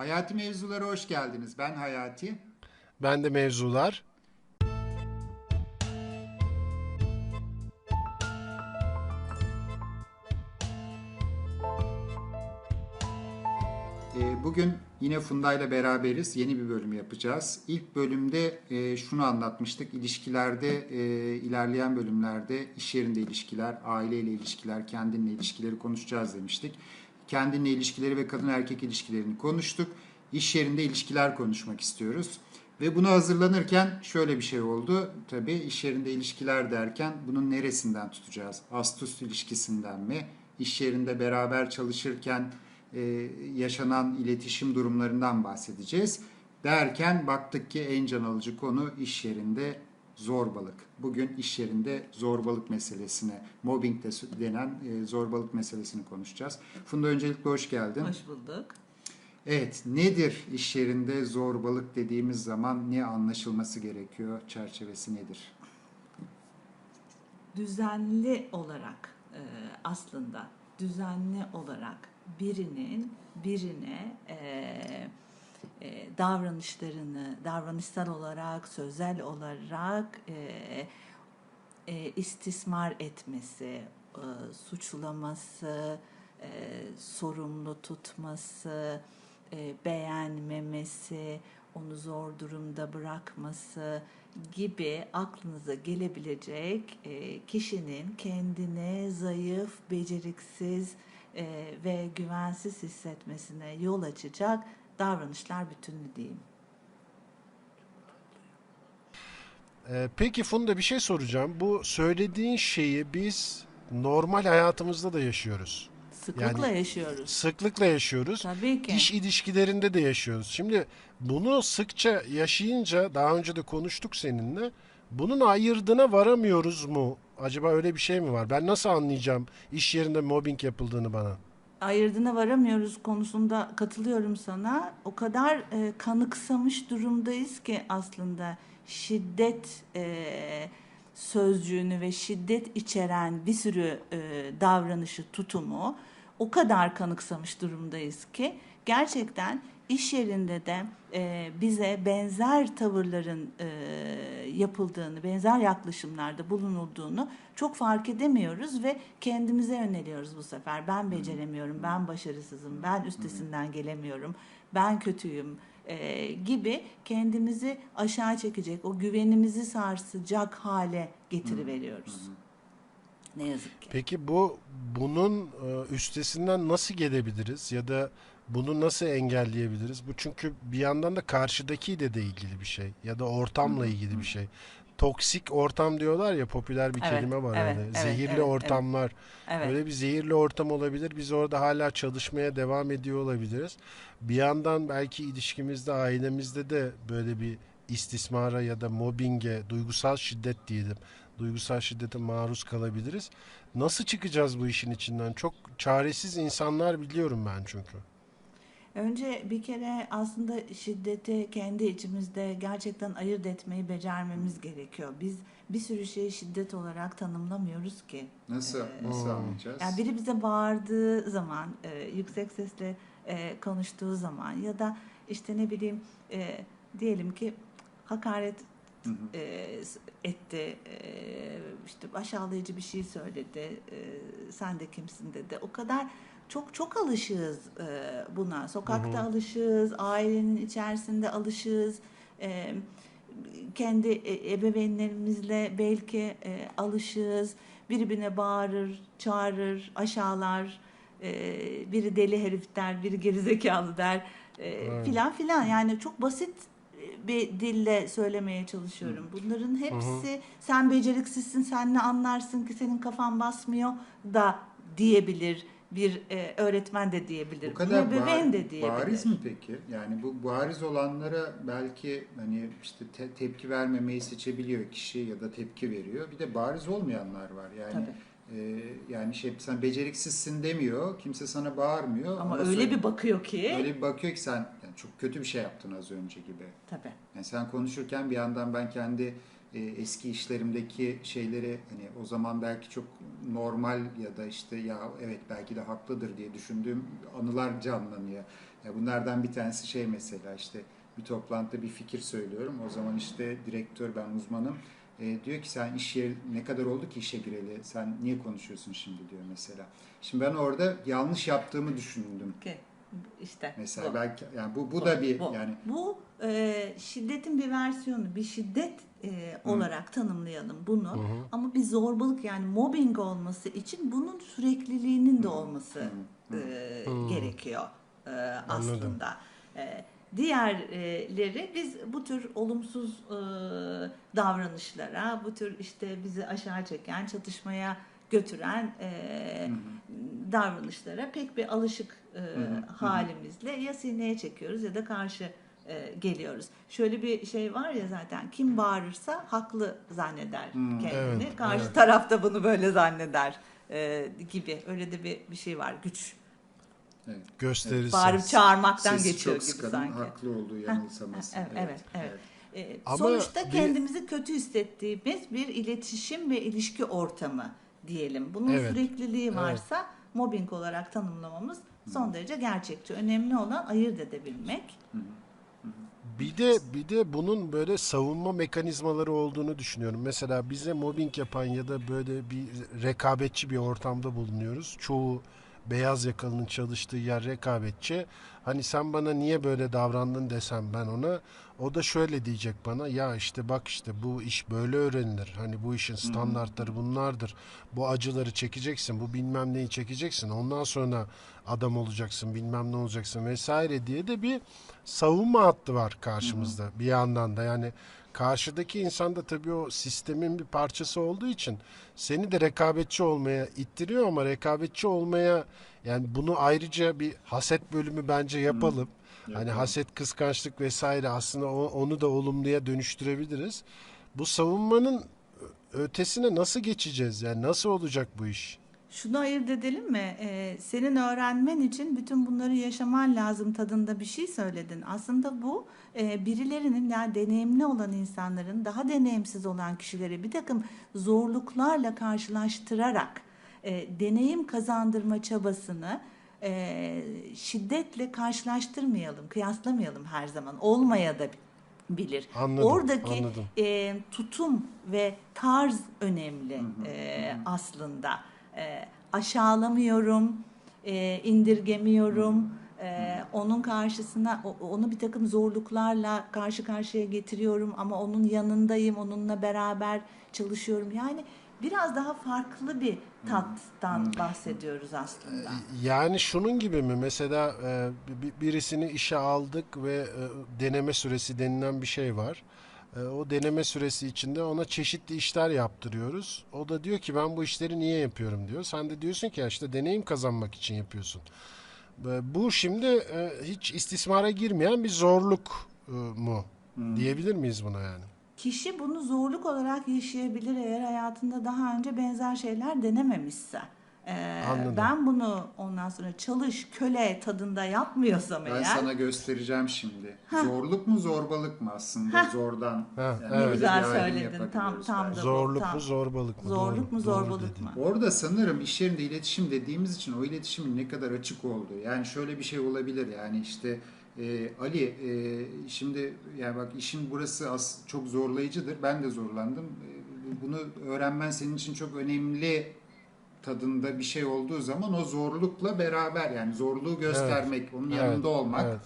Hayati mevzulara hoş geldiniz. Ben Hayati. Ben de mevzular. Ee, Bugün yine Funda ile beraberiz. Yeni bir bölüm yapacağız. İlk bölümde e, şunu anlatmıştık. İlişkilerde, e, ilerleyen bölümlerde iş yerinde ilişkiler, aileyle ilişkiler, kendinle ilişkileri konuşacağız demiştik. Kendinle ilişkileri ve kadın erkek ilişkilerini konuştuk. İş yerinde ilişkiler konuşmak istiyoruz. Ve buna hazırlanırken şöyle bir şey oldu. Tabii iş yerinde ilişkiler derken bunun neresinden tutacağız? Ast-üst ilişkisinden mi? İş yerinde beraber çalışırken e, yaşanan iletişim durumlarından bahsedeceğiz. Derken baktık ki en can alıcı konu iş yerinde zorbalık. Bugün iş yerinde zorbalık meselesine, mobbing de denen e, zorbalık meselesini konuşacağız. Funda öncelikle hoş geldin. Hoş bulduk. Evet, nedir iş yerinde zorbalık dediğimiz zaman ne anlaşılması gerekiyor? Çerçevesi nedir? Düzenli olarak e, aslında düzenli olarak birinin birine e, e, davranışlarını davranışsal olarak sözel olarak e, e, istismar etmesi, e, suçlaması, e, sorumlu tutması, e, beğenmemesi, onu zor durumda bırakması gibi aklınıza gelebilecek e, kişinin kendine zayıf, beceriksiz e, ve güvensiz hissetmesine yol açacak davranışlar bütünü diyeyim. Ee, peki Funda bir şey soracağım. Bu söylediğin şeyi biz normal hayatımızda da yaşıyoruz. Sıklıkla Yani- yaşıyoruz. Sıklıkla yaşıyoruz. Tabii ki. İş ilişkilerinde de yaşıyoruz. Şimdi bunu sıkça yaşayınca daha önce de konuştuk seninle. Bunun ayırdına varamıyoruz mu? Acaba öyle bir şey mi var? Ben nasıl anlayacağım iş yerinde mobbing yapıldığını bana? Ayırdına varamıyoruz konusunda katılıyorum sana. O kadar e, kanıksamış durumdayız ki aslında şiddet e, sözcüğünü ve şiddet içeren bir sürü e, davranışı, tutumu o kadar kanıksamış durumdayız ki gerçekten iş yerinde de e, bize benzer tavırların e, yapıldığını, benzer yaklaşımlarda bulunulduğunu çok fark edemiyoruz ve kendimize yöneliyoruz bu sefer. Ben beceremiyorum, ben başarısızım, ben üstesinden gelemiyorum, ben kötüyüm e, gibi kendimizi aşağı çekecek, o güvenimizi sarsacak hale getiriveriyoruz. Ne yazık ki. Peki bu bunun e, üstesinden nasıl gelebiliriz ya da bunu nasıl engelleyebiliriz? Bu çünkü bir yandan da karşıdakiyle de ilgili bir şey ya da ortamla ilgili bir şey. Toksik ortam diyorlar ya popüler bir Evet, kelime var evet, hani. evet, Zehirli evet, ortamlar. Evet. Öyle bir zehirli ortam olabilir. Biz orada hala çalışmaya devam ediyor olabiliriz. Bir yandan belki ilişkimizde, ailemizde de böyle bir istismara ya da mobbinge, duygusal şiddet diyelim. Duygusal şiddete maruz kalabiliriz. Nasıl çıkacağız bu işin içinden? Çok çaresiz insanlar biliyorum ben çünkü. Önce bir kere aslında şiddeti kendi içimizde gerçekten ayırt etmeyi becermemiz gerekiyor. Biz bir sürü şeyi şiddet olarak tanımlamıyoruz ki. Nasıl, Ee, nasıl anlayacağız? Yani biri bize bağırdığı zaman, e, yüksek sesle e, konuştuğu zaman ya da işte ne bileyim e, diyelim ki hakaret Hı hı. e, etti, e, işte aşağılayıcı bir şey söyledi, e, sen de kimsin dedi. O kadar çok çok alışığız e, buna. Sokakta Hı hı. alışığız, ailenin içerisinde alışığız. E, kendi e- ebeveynlerimizle belki e, alışığız. Birbirine bağırır, çağırır, aşağılar. E, biri deli herif der, biri gerizekalı der e, filan filan. Yani çok basit bir dille söylemeye çalışıyorum. Bunların hepsi sen beceriksizsin, sen ne anlarsın ki senin kafan basmıyor da diyebilir. Bir e, öğretmen de diyebilir. Bu kadar bir bar- de diyebilir. bariz mi peki? Yani bu bariz olanlara belki hani işte te- tepki vermemeyi seçebiliyor kişi ya da tepki veriyor. Bir de bariz olmayanlar var. Yani Tabii. e, yani şey sen beceriksizsin demiyor. Kimse sana bağırmıyor. Ama Ama öyle söyle- bir bakıyor ki. öyle bir bakıyor ki sen yani çok kötü bir şey yaptın az önce gibi. Tabii. Yani sen konuşurken bir yandan ben kendi e, eski işlerimdeki şeyleri hani o zaman belki çok normal ya da işte ya evet belki de haklıdır diye düşündüğüm anılar canlanıyor. Ya bunlardan bir tanesi şey mesela işte bir toplantıda bir fikir söylüyorum. O zaman işte direktör ben uzmanım. E, diyor ki sen iş yeri ne kadar oldu ki işe gireli? Sen niye konuşuyorsun şimdi diyor mesela. Şimdi ben orada yanlış yaptığımı düşündüm. Ki işte Mesela bu. belki yani bu bu da bir Bu. yani Bu e, şiddetin bir versiyonu, bir şiddet e, olarak tanımlayalım bunu. Ama bir zorbalık yani mobbing olması için bunun sürekliliğinin de olması e, gerekiyor e, aslında. E, diğerleri biz bu tür olumsuz e, davranışlara, bu tür işte bizi aşağı çeken, çatışmaya götüren e, davranışlara pek bir alışık e, halimizle ya sineye çekiyoruz ya da karşı e, geliyoruz. Şöyle bir şey var ya zaten kim bağırırsa haklı zanneder kendini. Evet, karşı evet. taraf da bunu böyle zanneder e, gibi. Öyle de bir bir şey var. Güç evet. Gösterirseniz. bağırıp çağırmaktan Sesi geçiyor çok gibi sanki. haklı olduğu yanılsaması. evet, evet, evet. E, Ama sonuçta bir- kendimizi kötü hissettiğimiz bir iletişim ve ilişki ortamı diyelim. Bunun Evet, sürekliliği varsa mobbing olarak tanımlamamız son derece gerçekçi. Önemli olan ayırt edebilmek. Bir de bir de bunun böyle savunma mekanizmaları olduğunu düşünüyorum. Mesela bize mobbing yapan ya da böyle bir rekabetçi bir ortamda bulunuyoruz. Çoğu beyaz yakalının çalıştığı yer rekabetçi. Hani sen bana niye böyle davrandın desem ben ona o da şöyle diyecek bana ya işte bak işte bu iş böyle öğrenilir. Hani bu işin standartları bunlardır. Bu acıları çekeceksin, bu bilmem neyi çekeceksin. Ondan sonra adam olacaksın, bilmem ne olacaksın vesaire diye de bir savunma hattı var karşımızda bir yandan da. Yani karşıdaki insan da tabii o sistemin bir parçası olduğu için seni de rekabetçi olmaya ittiriyor ama rekabetçi olmaya yani bunu ayrıca bir haset bölümü bence yapalım. Hani haset, kıskançlık vesaire aslında onu da olumluya dönüştürebiliriz. Bu savunmanın ötesine nasıl geçeceğiz? Yani nasıl olacak bu iş? Şunu ayırt edelim mi? Ee, senin öğrenmen için bütün bunları yaşaman lazım tadında bir şey söyledin. Aslında bu e, birilerinin yani deneyimli olan insanların daha deneyimsiz olan kişileri bir takım zorluklarla karşılaştırarak e, deneyim kazandırma çabasını e, şiddetle karşılaştırmayalım, kıyaslamayalım her zaman. Olmaya da bilir. Anladım, Oradaki anladım. e, tutum ve tarz önemli e, aslında. E, aşağılamıyorum, e, indirgemiyorum. E, onun karşısına onu bir takım zorluklarla karşı karşıya getiriyorum ama onun yanındayım, onunla beraber çalışıyorum. Yani biraz daha farklı bir tattan bahsediyoruz aslında. Yani şunun gibi mi? Mesela e, bi- birisini işe aldık ve e, deneme süresi denilen bir şey var. E, o deneme süresi içinde ona çeşitli işler yaptırıyoruz. O da diyor ki ben bu işleri niye yapıyorum diyor. Sen de diyorsun ki işte deneyim kazanmak için yapıyorsun. Bu şimdi hiç istismara girmeyen bir zorluk mu? Diyebilir miyiz buna yani? Kişi bunu zorluk olarak yaşayabilir eğer hayatında daha önce benzer şeyler denememişse. Ee, Anladım. ben bunu ondan sonra çalış köle tadında yapmıyorsam Ben eğer sana göstereceğim şimdi. Zorluk mu zorbalık mı aslında zordan? Ha, yani evet. öyle Güzel söyledin. Tam- tam belki. da- Zorluk Tamam. mu zorbalık mı? zorluk Doğru, mu zorbalık mı? Orada sanırım iş yerinde iletişim dediğimiz için o iletişimin ne kadar açık olduğu. Yani şöyle bir şey olabilir yani işte e, Ali e, şimdi yani bak işin burası as, çok zorlayıcıdır. Ben de zorlandım. E, bunu öğrenmen senin için çok önemli tadında bir şey olduğu zaman o zorlukla beraber yani zorluğu göstermek, onun Evet, yanında olmak. evet.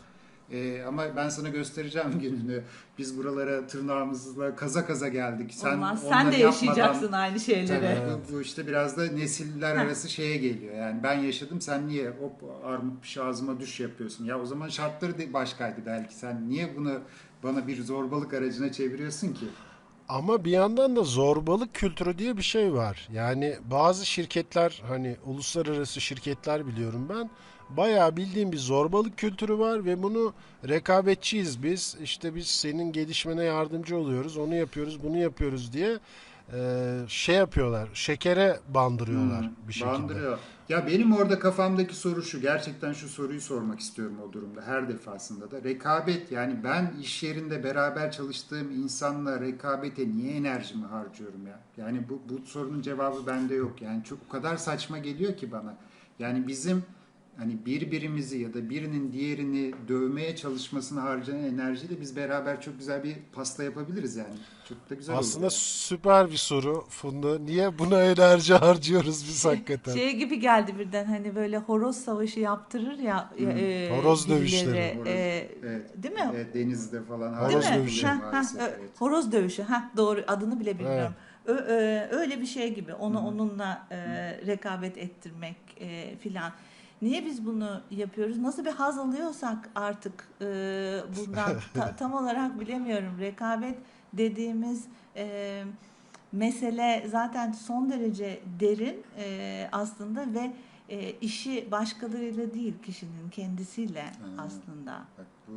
Ee, ama ben sana göstereceğim gününü. Biz buralara tırnağımızla kaza kaza geldik. Sen Olmaz. Sen de yapmadan- yaşayacaksın aynı şeyleri. Tabii, bu, bu işte biraz da nesiller arası şeye geliyor. Yani ben yaşadım sen niye hop armut piş ağzıma düş yapıyorsun? Ya o zaman şartları da başkaydı belki. Sen niye bunu bana bir zorbalık aracına çeviriyorsun ki? Ama bir yandan da zorbalık kültürü diye bir şey var. Yani bazı şirketler hani uluslararası şirketler biliyorum ben. Bayağı bildiğim bir zorbalık kültürü var ve bunu rekabetçiyiz biz. İşte biz senin gelişmene yardımcı oluyoruz, onu yapıyoruz, bunu yapıyoruz diye e, şey yapıyorlar. Şekere bandırıyorlar bir şekilde. Bandırıyor. Ya benim orada kafamdaki soru şu. Gerçekten şu soruyu sormak istiyorum o durumda. Her defasında da. Rekabet yani ben iş yerinde beraber çalıştığım insanla rekabete niye enerjimi harcıyorum ya? Yani bu, bu sorunun cevabı bende yok. Yani çok o kadar saçma geliyor ki bana. Yani bizim hani birbirimizi ya da birinin diğerini dövmeye çalışmasına harcanan enerjiyle biz beraber çok güzel bir pasta yapabiliriz yani. Çok da güzel olur Aslında yani. süper bir soru Funda. Niye buna enerji harcıyoruz biz hakikaten? Şey gibi geldi birden hani böyle horoz savaşı yaptırır ya e, Horoz birileri, dövüşleri. Horoz, e, evet. değil mi? Evet, denizde falan Horoz dövüşü. Ha, ha, evet. Horoz dövüşü. Ha, doğru adını bile bilmiyorum. Ö- ö- öyle bir şey gibi. Onu onunla e, rekabet ettirmek e, filan. Niye biz bunu yapıyoruz? Nasıl bir haz alıyorsak artık e, bundan ta- tam olarak bilemiyorum. Rekabet dediğimiz e, mesele zaten son derece derin e, aslında ve e, işi başkalarıyla değil kişinin kendisiyle Hmm. aslında. Bak bu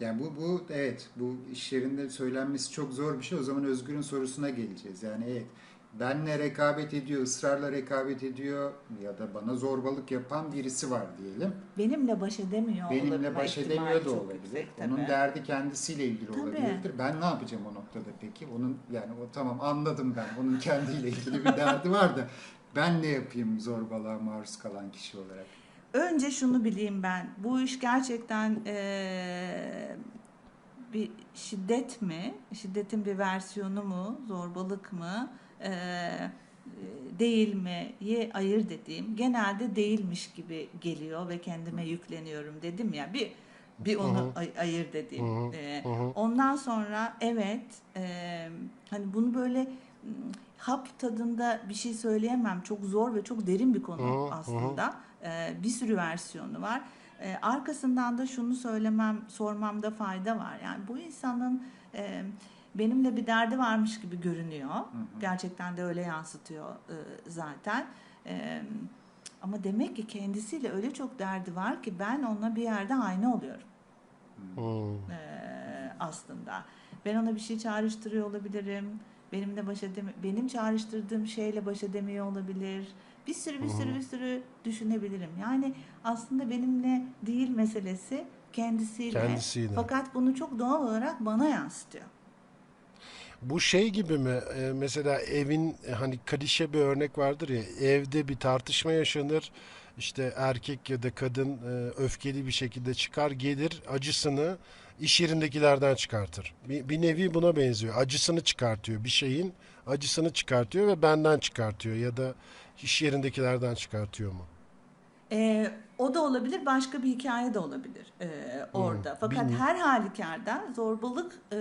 yani bu bu evet bu iş yerinde söylenmesi çok zor bir şey. O zaman Özgür'ün sorusuna geleceğiz. Yani evet benle rekabet ediyor, ısrarla rekabet ediyor ya da bana zorbalık yapan birisi var diyelim. Benimle baş edemiyor Benimle baş edemiyor da olabilir. yüksek Onun tabii. derdi kendisiyle ilgili Tabii. olabilirdir. Ben ne yapacağım o noktada peki? Onun yani o tamam anladım ben. Onun kendiyle ilgili bir derdi var da ben ne yapayım zorbalığa maruz kalan kişi olarak? Önce şunu bileyim ben. Bu iş gerçekten eee, bir şiddet mi? Şiddetin bir versiyonu mu? Zorbalık mı? Eee, değil mi? Ye ayır dediğim genelde değilmiş gibi geliyor ve kendime yükleniyorum dedim ya. Bir bir onu ay- ayır dediğim. Hı hı, Eee, hı hı. Ondan sonra evet eee, hani bunu böyle hap tadında bir şey söyleyemem. Çok zor ve çok derin bir konu Hı hı, hı. aslında. Eee, bir sürü versiyonu var. Eee, arkasından da şunu söylemem, sormamda fayda var. Yani bu insanın eee, benimle bir derdi varmış gibi görünüyor. Gerçekten de öyle yansıtıyor eee, zaten. Eee, ama demek ki kendisiyle öyle çok derdi var ki ben onunla bir yerde aynı oluyorum Hmm. eee, aslında. Ben ona bir şey çağrıştırıyor olabilirim. Benimle baş edemi benim çağrıştırdığım şeyle baş edemiyor olabilir. Bir sürü bir sürü bir sürü düşünebilirim. Yani aslında benimle değil meselesi kendisiyle. Kendisiyle. Fakat bunu çok doğal olarak bana yansıtıyor. Bu şey gibi mi? Ee, mesela evin e, hani klişe bir örnek vardır ya evde bir tartışma yaşanır. İşte erkek ya da kadın e, öfkeli bir şekilde çıkar gelir acısını iş yerindekilerden çıkartır. Bir, bir nevi buna benziyor. Acısını çıkartıyor bir şeyin acısını çıkartıyor ve benden çıkartıyor ya da iş yerindekilerden çıkartıyor mu? Ee, o da olabilir, başka bir hikaye de olabilir ee, orada. Fakat bilmiyorum. her halükarda zorbalık e,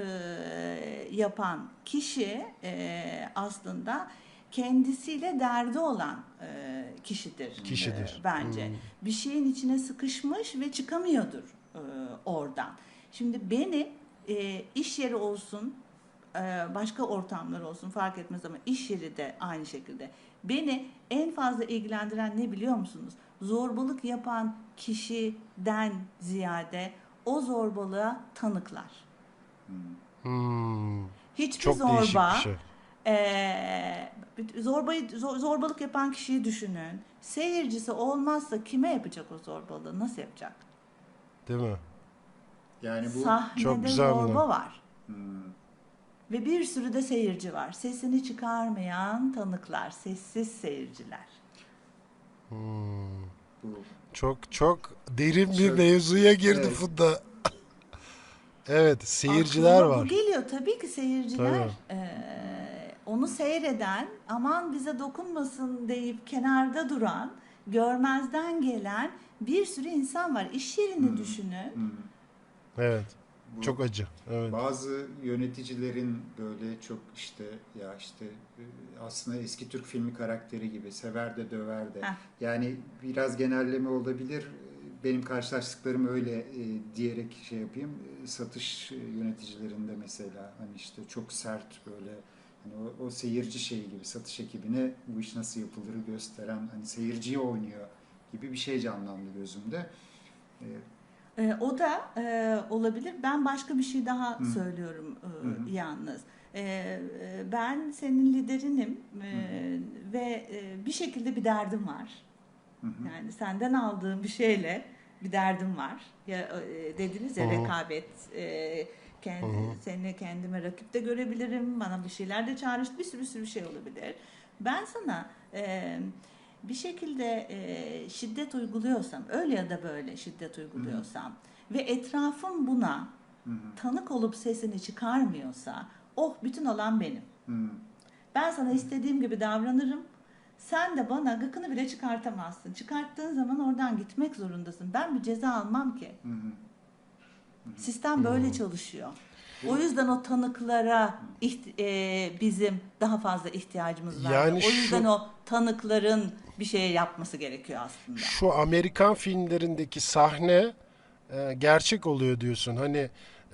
yapan kişi e, aslında kendisiyle derdi olan e, kişidir. Kişidir. e, bence. Bir şeyin içine sıkışmış ve çıkamıyordur e, oradan. Şimdi beni e, iş yeri olsun, e, başka ortamlar olsun fark etmez ama iş yeri de aynı şekilde. Beni en fazla ilgilendiren ne biliyor musunuz? Zorbalık yapan kişiden ziyade o zorbalığa tanıklar. Hmm, Hiçbir çok zorba bir şey. ee, zorbayı zor- zorbalık yapan kişiyi düşünün. Seyircisi olmazsa kime yapacak o zorbalığı? Nasıl yapacak? Değil mi? Yani bu Sahnede Çok güzel zorba bunlar. var. Ve bir sürü de seyirci var. Sesini çıkarmayan tanıklar, sessiz seyirciler. bu Çok çok derin bir Çok- mevzuya girdi Evet. Funda. Evet, seyirciler Aklıma var. Bu geliyor tabii ki seyirciler. Tabii. eee, onu seyreden, aman bize dokunmasın deyip kenarda duran, görmezden gelen bir sürü insan var. İş yerini düşünün. Evet. Bu- Çok acı. Evet. Bazı yöneticilerin böyle çok işte ya işte e, aslında eski Türk filmi karakteri gibi sever de döver de. Heh. Yani biraz genelleme olabilir. Benim karşılaştıklarım öyle e, diyerek şey yapayım. E, Satış e, yöneticilerinde mesela hani işte çok sert böyle hani o, o seyirci şeyi gibi satış ekibine bu iş nasıl yapılırı gösteren hani seyirciyi oynuyor gibi bir şey canlandı gözümde. E, Ee, o da e, olabilir. Ben başka bir şey daha söylüyorum e, Hı hı. yalnız. Ee, e, ben senin liderinim e, ve e, bir şekilde bir derdim var. hı hı. Yani senden aldığım bir şeyle bir derdim var. Ya e, dediniz ya Hı hı. rekabet. E, kendi, seni kendime rakip de görebilirim. Bana bir şeyler de çağrıştı. Bir sürü bir sürü şey olabilir. Ben sana e, bir şekilde e, şiddet uyguluyorsam, öyle ya da böyle şiddet uyguluyorsam ve etrafım buna tanık olup sesini çıkarmıyorsa, oh bütün olan benim. Hı. Ben sana istediğim gibi davranırım. Sen de bana gıkını bile çıkartamazsın. Çıkarttığın zaman oradan gitmek zorundasın. Ben bir ceza almam ki. Hı hı. Sistem böyle çalışıyor. O yüzden o tanıklara e, bizim daha fazla ihtiyacımız var. Yani o yüzden şu- o tanıkların bir şey yapması gerekiyor aslında. Şu Amerikan filmlerindeki sahne e, gerçek oluyor diyorsun. Hani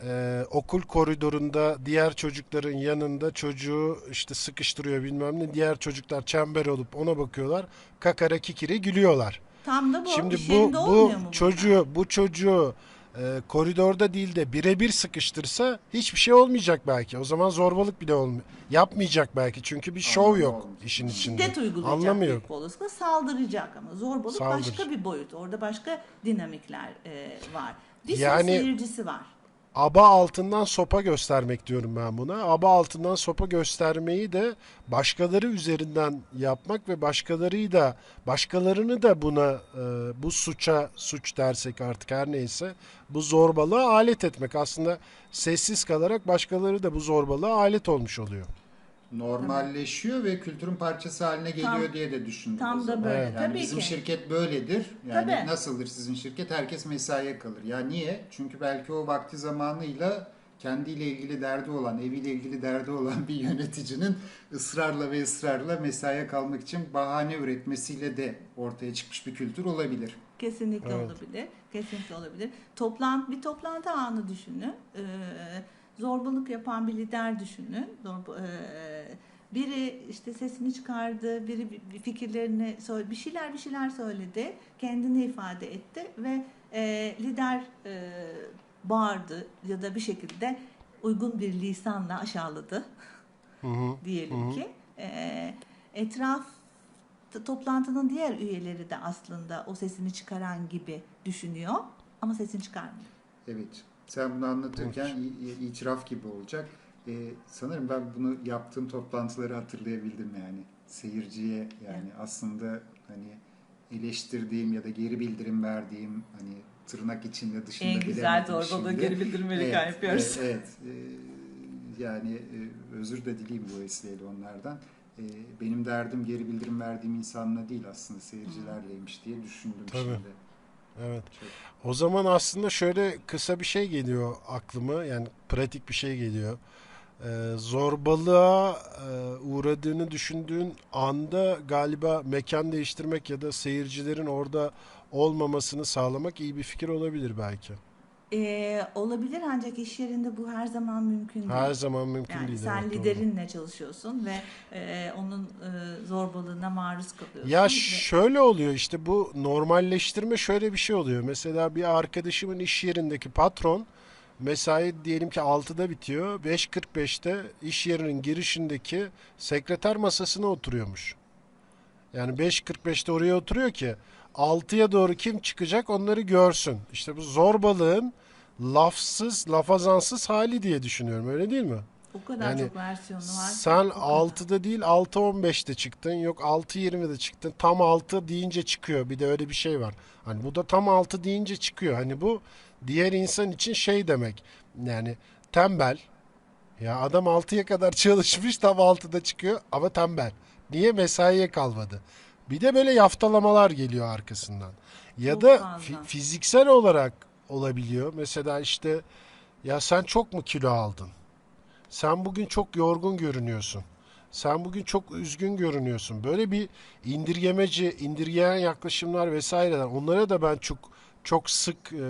e, okul koridorunda diğer çocukların yanında çocuğu işte sıkıştırıyor bilmem ne. Diğer çocuklar çember olup ona bakıyorlar. Kakara kikiri gülüyorlar. Tam da bu Şimdi bu bu bunlar? çocuğu bu çocuğu e, koridorda değil de birebir sıkıştırsa hiçbir şey olmayacak belki. O zaman zorbalık bile olmuyor. Yapmayacak belki çünkü bir şov yok işin içinde. Şiddet uygulayacak Anlamı büyük olasılıkla saldıracak ama zorbalık Saldıracak. başka bir boyut. Orada başka dinamikler e, var. Bir Yani- seyircisi var. Aba altından sopa göstermek diyorum ben buna. Aba altından sopa göstermeyi de başkaları üzerinden yapmak ve başkaları da başkalarını da buna e, bu suça suç dersek artık her neyse bu zorbalığa alet etmek. Aslında sessiz kalarak başkaları da bu zorbalığa alet olmuş oluyor. Normalleşiyor ve kültürün parçası haline geliyor Tam- diye de düşündüm. tam da böyle. Yani Tabii bizim ki. şirket böyledir. Yani Tabii. nasıldır sizin şirket? Herkes mesaiye kalır. Ya niye? Çünkü belki o vakti zamanıyla kendiyle ilgili derdi olan, eviyle ilgili derdi olan bir yöneticinin ısrarla ve ısrarla mesaiye kalmak için bahane üretmesiyle de ortaya çıkmış bir kültür olabilir. Kesinlikle Evet. olabilir. Kesinlikle olabilir. Toplantı bir toplantı anı düşünün. Ee, zorbalık yapan bir lider düşünün. Zorba, ee, biri işte sesini çıkardı, biri bir- bir fikirlerini söyledi, bir şeyler bir şeyler söyledi, kendini ifade etti ve ee, lider ee, bağırdı ya da bir şekilde uygun bir lisanla aşağıladı Hı hı. diyelim ki. Ee, etraf toplantının diğer üyeleri de aslında o sesini çıkaran gibi düşünüyor ama sesini çıkarmıyor. Evet. Sen bunu anlatırken i- itiraf gibi olacak. Ee, sanırım ben bunu yaptığım toplantıları hatırlayabildim yani. Seyirciye yani aslında hani eleştirdiğim ya da geri bildirim verdiğim hani tırnak içinde dışında En güzel zorbalığı geri bildirim verirken Evet, yapıyoruz. Evet. evet. Ee, yani e, özür de dileyim bu vesileyle onlardan. Ee, benim derdim geri bildirim verdiğim insanla değil aslında seyircilerleymiş diye düşündüm Tabii. şimdi. Evet. O zaman aslında şöyle kısa bir şey geliyor aklıma yani pratik bir şey geliyor. Ee, zorbalığa e, uğradığını düşündüğün anda galiba mekan değiştirmek ya da seyircilerin orada olmamasını sağlamak iyi bir fikir olabilir belki. Ee, olabilir ancak iş yerinde bu her zaman mümkün değil. Her zaman mümkün yani değil. sen evet, doğru. liderinle çalışıyorsun ve e, onun e, zorbalığına maruz kalıyorsun. Ya ve- şöyle oluyor işte bu normalleştirme şöyle bir şey oluyor. Mesela bir arkadaşımın iş yerindeki patron mesai diyelim ki 6'da bitiyor. 5.45'te iş yerinin girişindeki sekreter masasına oturuyormuş. Yani 5.45'te oraya oturuyor ki 6'ya doğru kim çıkacak onları görsün. İşte bu zorbalığın lafsız, lafazansız hali diye düşünüyorum. Öyle değil mi? o kadar yani çok versiyonu var. Sen o kadar. 6'da değil 6.15'te çıktın. Yok 6.20'de çıktın. Tam 6 deyince çıkıyor. Bir de öyle bir şey var. Hani bu da tam 6 deyince çıkıyor. Hani bu diğer insan için şey demek. Yani tembel. Ya adam 6'ya kadar çalışmış tam 6'da çıkıyor ama tembel. Niye mesaiye kalmadı? Bir de böyle yaftalamalar geliyor arkasından. Ya Çok da fi- fiziksel olarak olabiliyor. Mesela işte ya sen çok mu kilo aldın? Sen bugün çok yorgun görünüyorsun. Sen bugün çok üzgün görünüyorsun. Böyle bir indirgemeci, indirgeyen yaklaşımlar vesaireler. Onlara da ben çok çok sık e,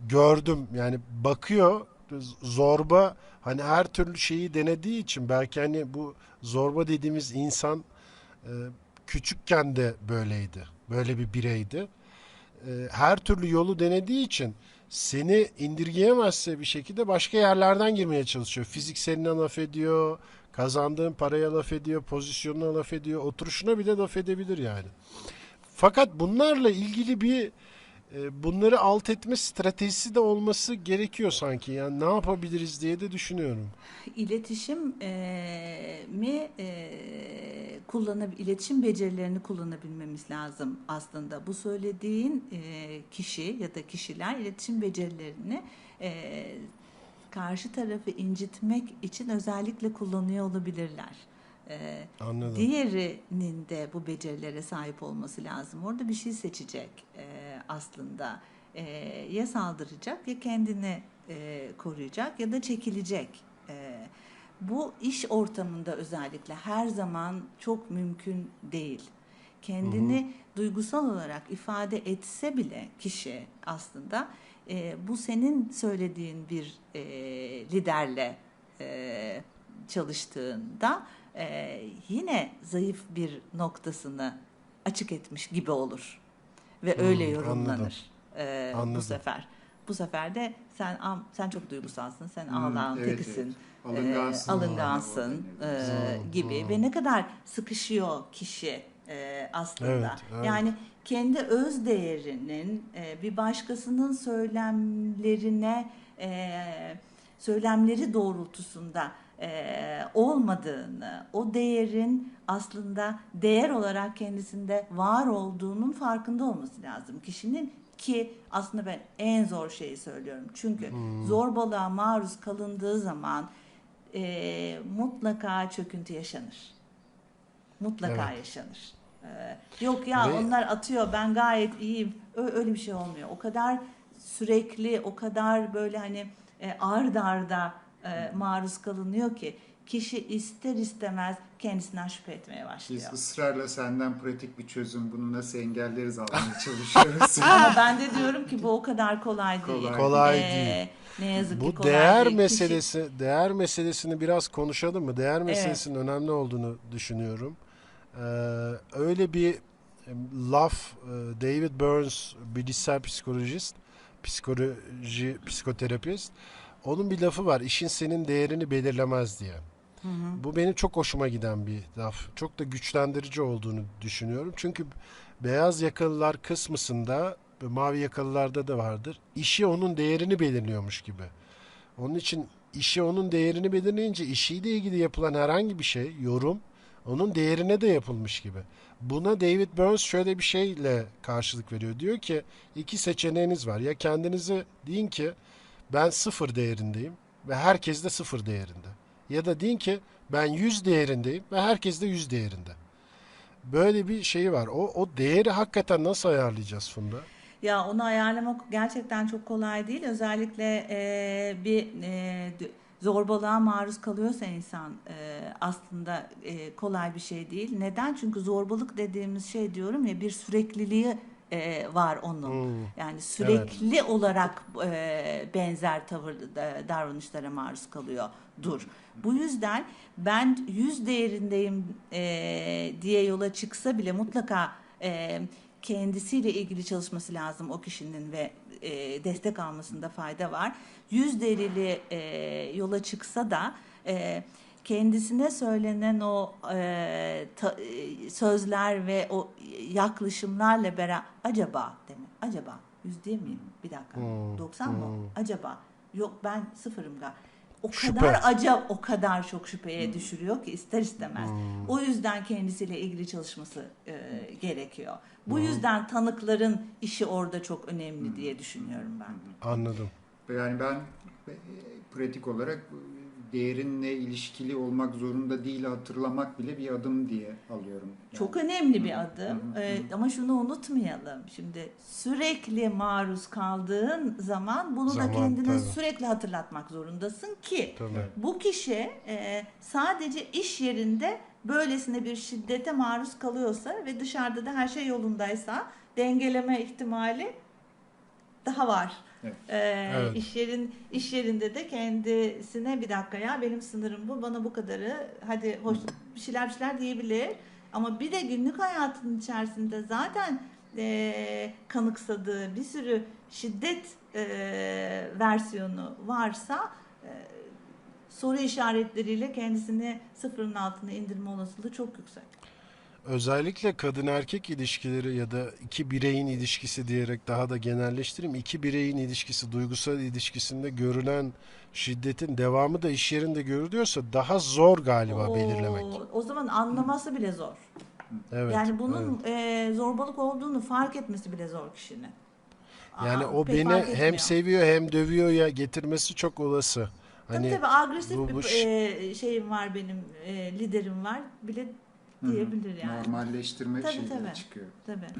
gördüm. Yani bakıyor zorba hani her türlü şeyi denediği için belki hani bu zorba dediğimiz insan e, küçükken de böyleydi. Böyle bir bireydi. E, her türlü yolu denediği için seni indirgeyemezse bir şekilde başka yerlerden girmeye çalışıyor. Fizikseline laf ediyor, kazandığın paraya laf ediyor, pozisyonuna laf ediyor, oturuşuna bile laf edebilir yani. Fakat bunlarla ilgili bir bunları alt etme stratejisi de olması gerekiyor sanki. Yani ne yapabiliriz diye de düşünüyorum. İletişim eee, mi eee kullanab iletişim becerilerini kullanabilmemiz lazım aslında. Bu söylediğin eee, kişi ya da kişiler iletişim becerilerini eee, karşı tarafı incitmek için özellikle kullanıyor olabilirler. Eee, Anladım. Diğerinin de bu becerilere sahip olması lazım. Orada bir şey seçecek eee, aslında. Eee, ya saldıracak ya kendini eee, koruyacak ya da çekilecek. Eee, bu iş ortamında özellikle her zaman çok mümkün değil. Kendini duygusal olarak ifade etse bile kişi aslında eee, bu senin söylediğin bir eee, liderle eee, çalıştığında eee, yine zayıf bir noktasını açık etmiş gibi olur ve öyle Hmm, yorumlanır anladım. eee, bu Anladım. sefer. Bu sefer de sen sen çok duygusalsın, sen Hmm, ağlağın evet, tekisin, evet. Alıngansın. alıngansın eee, Hmm, gibi hmm. ve ne kadar sıkışıyor kişi eee, aslında. Evet, evet. Yani kendi öz değerinin eee, bir başkasının söylemlerine eee, söylemleri doğrultusunda eee, olmadığını, o değerin aslında değer olarak kendisinde var olduğunun farkında olması lazım kişinin ki aslında ben en zor şeyi söylüyorum. Çünkü zorbalığa maruz kalındığı zaman eee, mutlaka çöküntü yaşanır. Mutlaka Evet. yaşanır. Ee, yok ya Ve- onlar atıyor ben gayet iyiyim. Öyle bir şey olmuyor. O kadar sürekli, o kadar böyle hani e, ard arda e, maruz kalınıyor ki kişi ister istemez kendisinden şüphe etmeye başlıyor. Biz ısrarla senden pratik bir çözüm bunu nasıl engelleriz almaya çalışıyoruz. Ama ben de diyorum ki bu o kadar kolay değil. Kolay Kolay Ee, değil. Ne yazık ki Bu kolay değer değil. Kişi- meselesi, değer meselesini biraz konuşalım mı? Değer meselesinin önemli olduğunu düşünüyorum. Ee, öyle bir em, laf e, David Burns bilişsel psikolojist, psikoloji psikoterapist. Onun bir lafı var. İşin senin değerini belirlemez diye. Bu benim çok hoşuma giden bir laf. Çok da güçlendirici olduğunu düşünüyorum. Çünkü beyaz yakalılar kısmısında ve mavi yakalılarda da vardır. İşi onun değerini belirliyormuş gibi. Onun için işi onun değerini belirleyince işiyle ilgili yapılan herhangi bir şey, yorum onun değerine de yapılmış gibi. Buna David Burns şöyle bir şeyle karşılık veriyor. Diyor ki iki seçeneğiniz var. Ya kendinize deyin ki ben sıfır değerindeyim ve herkes de sıfır değerinde. Ya da deyin ki ben 100 değerindeyim ve herkes de 100 değerinde. Böyle bir şey var. O, o değeri hakikaten nasıl ayarlayacağız Funda? Ya onu ayarlamak gerçekten çok kolay değil. Özellikle e, bir e, zorbalığa maruz kalıyorsa insan e, aslında e, kolay bir şey değil. Neden? Çünkü zorbalık dediğimiz şey diyorum ya bir sürekliliği e, var onun. Hmm. Yani sürekli olarak e, benzer tavır da- davranışlara maruz kalıyor. Dur. Bu yüzden ben yüz değerindeyim e, diye yola çıksa bile mutlaka e, kendisiyle ilgili çalışması lazım o kişinin ve e, destek almasında fayda var. Yüz değerili e, yola çıksa da e, kendisine söylenen o e, ta- e, sözler ve o yaklaşımlarla beraber acaba deme acaba yüz değil miyim bir dakika Hmm, 90 mı hmm. acaba yok ben sıfırım galiba o Şüphe. kadar acaba o kadar çok şüpheye düşürüyor ki ister istemez. O yüzden kendisiyle ilgili çalışması e, gerekiyor. Bu yüzden tanıkların işi orada çok önemli diye düşünüyorum ben. Anladım. Yani ben e, pratik olarak değerinle ilişkili olmak zorunda değil hatırlamak bile bir adım diye alıyorum. Yani. Çok önemli bir adım. Ee, ama şunu unutmayalım. Şimdi sürekli maruz kaldığın zaman bunu Zaman, da kendine tabii. sürekli hatırlatmak zorundasın ki Tabii. bu kişi e, sadece iş yerinde böylesine bir şiddete maruz kalıyorsa ve dışarıda da her şey yolundaysa dengeleme ihtimali daha var. Evet. Ee, Evet. iş yerin iş yerinde de kendisine bir dakika ya benim sınırım bu bana bu kadarı hadi hoş bir şeyler bir şeyler diyebilir ama bir de günlük hayatının içerisinde zaten e, kanıksadığı bir sürü şiddet e, versiyonu varsa e, soru işaretleriyle kendisini sıfırın altına indirme olasılığı çok yüksek. Özellikle kadın erkek ilişkileri ya da iki bireyin ilişkisi diyerek daha da genelleştireyim. İki bireyin ilişkisi, duygusal ilişkisinde görülen şiddetin devamı da iş yerinde görülüyorsa daha zor galiba O- belirlemek. O zaman anlaması bile zor. Evet. yani bunun e, zorbalık olduğunu fark etmesi bile zor kişinin. Yani Aa, o beni hem seviyor hem dövüyor ya getirmesi çok olası. Hani tabii tabii agresif bu- bu bir e, şeyim var benim, e, liderim var bile diyebilir yani. Normalleştirme Tabii, şeyleri tabii. çıkıyor. Tabii.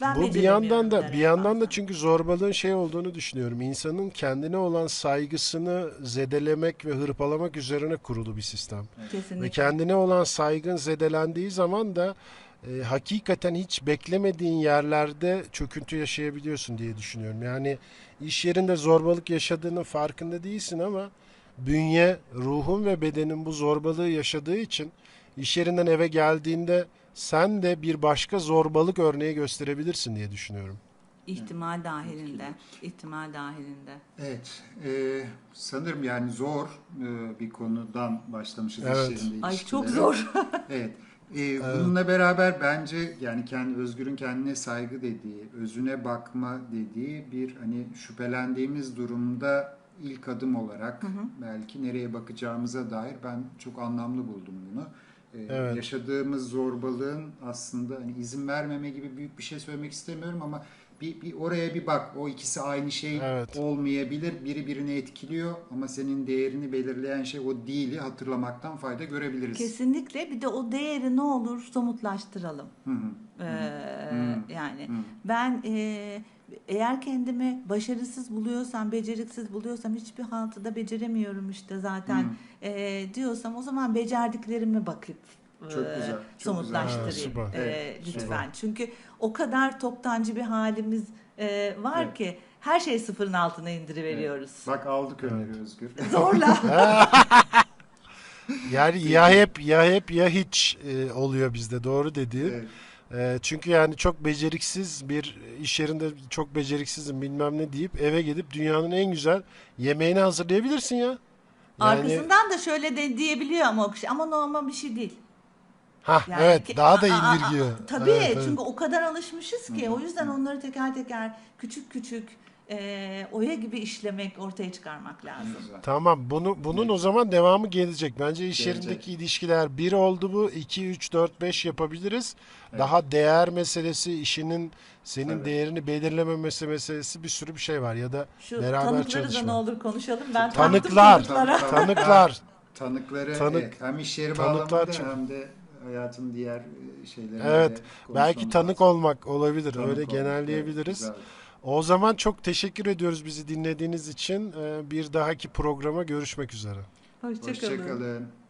Ben bu bir yandan da bir yandan da çünkü zorbalığın şey olduğunu düşünüyorum. İnsanın kendine olan saygısını zedelemek ve hırpalamak üzerine kurulu bir sistem. Kesinlikle. Ve kendine olan saygın zedelendiği zaman da e, hakikaten hiç beklemediğin yerlerde çöküntü yaşayabiliyorsun diye düşünüyorum. Yani iş yerinde zorbalık yaşadığının farkında değilsin ama bünye, ruhun ve bedenin bu zorbalığı yaşadığı için iş yerinden eve geldiğinde sen de bir başka zorbalık örneği gösterebilirsin diye düşünüyorum. İhtimal dahilinde. ihtimal dahilinde. Evet, e, sanırım yani zor e, bir konudan başlamışız Evet. iş yerinde Ay çok zor. Evet. E, bununla beraber bence yani kendi Özgür'ün kendine saygı dediği, özüne bakma dediği bir hani şüphelendiğimiz durumda ilk adım olarak belki nereye bakacağımıza dair ben çok anlamlı buldum bunu. E, Evet. Yaşadığımız zorbalığın aslında hani izin vermeme gibi büyük bir şey söylemek istemiyorum ama bir, bir oraya bir bak. O ikisi aynı şey Evet. olmayabilir. Biri birini etkiliyor ama senin değerini belirleyen şey o değili hatırlamaktan fayda görebiliriz. Kesinlikle bir de o değeri ne olur somutlaştıralım. Hı hı. Ee, yani ben e, eğer kendimi başarısız buluyorsam, beceriksiz buluyorsam hiçbir haltıda beceremiyorum işte zaten e, diyorsam o zaman becerdiklerime bakıp Çok e, güzel, çok somutlaştırayım güzel. Ha, e, Evet, lütfen. süper. Çünkü o kadar toptancı bir halimiz e, var Evet. ki her şeyi sıfırın altına indiriveriyoruz. Bak aldık öneri Özgür. Zorla. Yani ya hep ya hep ya hiç e, oluyor bizde doğru dediğin. Evet. E, çünkü yani çok beceriksiz bir iş yerinde çok beceriksizim bilmem ne deyip eve gidip dünyanın en güzel yemeğini hazırlayabilirsin ya. Yani Arkasından da şöyle de diyebiliyor ama o kişi ama normal bir şey değil. ha Yani evet daha da Aa, aa, aa, indirgiyor. Tabii Evet, evet. çünkü o kadar alışmışız ki o yüzden onları teker teker küçük küçük e, oya gibi işlemek ortaya çıkarmak lazım. Tamam bunu bunun o zaman devamı gelecek. Bence iş Gelecek. yerindeki ilişkiler bir oldu bu 2 3 4 5 yapabiliriz. Daha değer meselesi, işinin senin değerini belirlememesi meselesi bir sürü bir şey var ya da Şu beraber tanıkları da çalışma. ne olur konuşalım. Ben Tanıklar. taktım tanıklara. Tanıklar. Tanıkları Tanık- evet, hem iş yeri tanıklar bağlamında çok- hem de hayatın diğer e, şeylerinde Evet. Belki tanık lazım. olmak olabilir. Tanık Öyle olmak, genelleyebiliriz. O zaman çok teşekkür ediyoruz bizi dinlediğiniz için. Ee, Bir dahaki programa görüşmek üzere. Hoşçakalın. Hoşçakalın.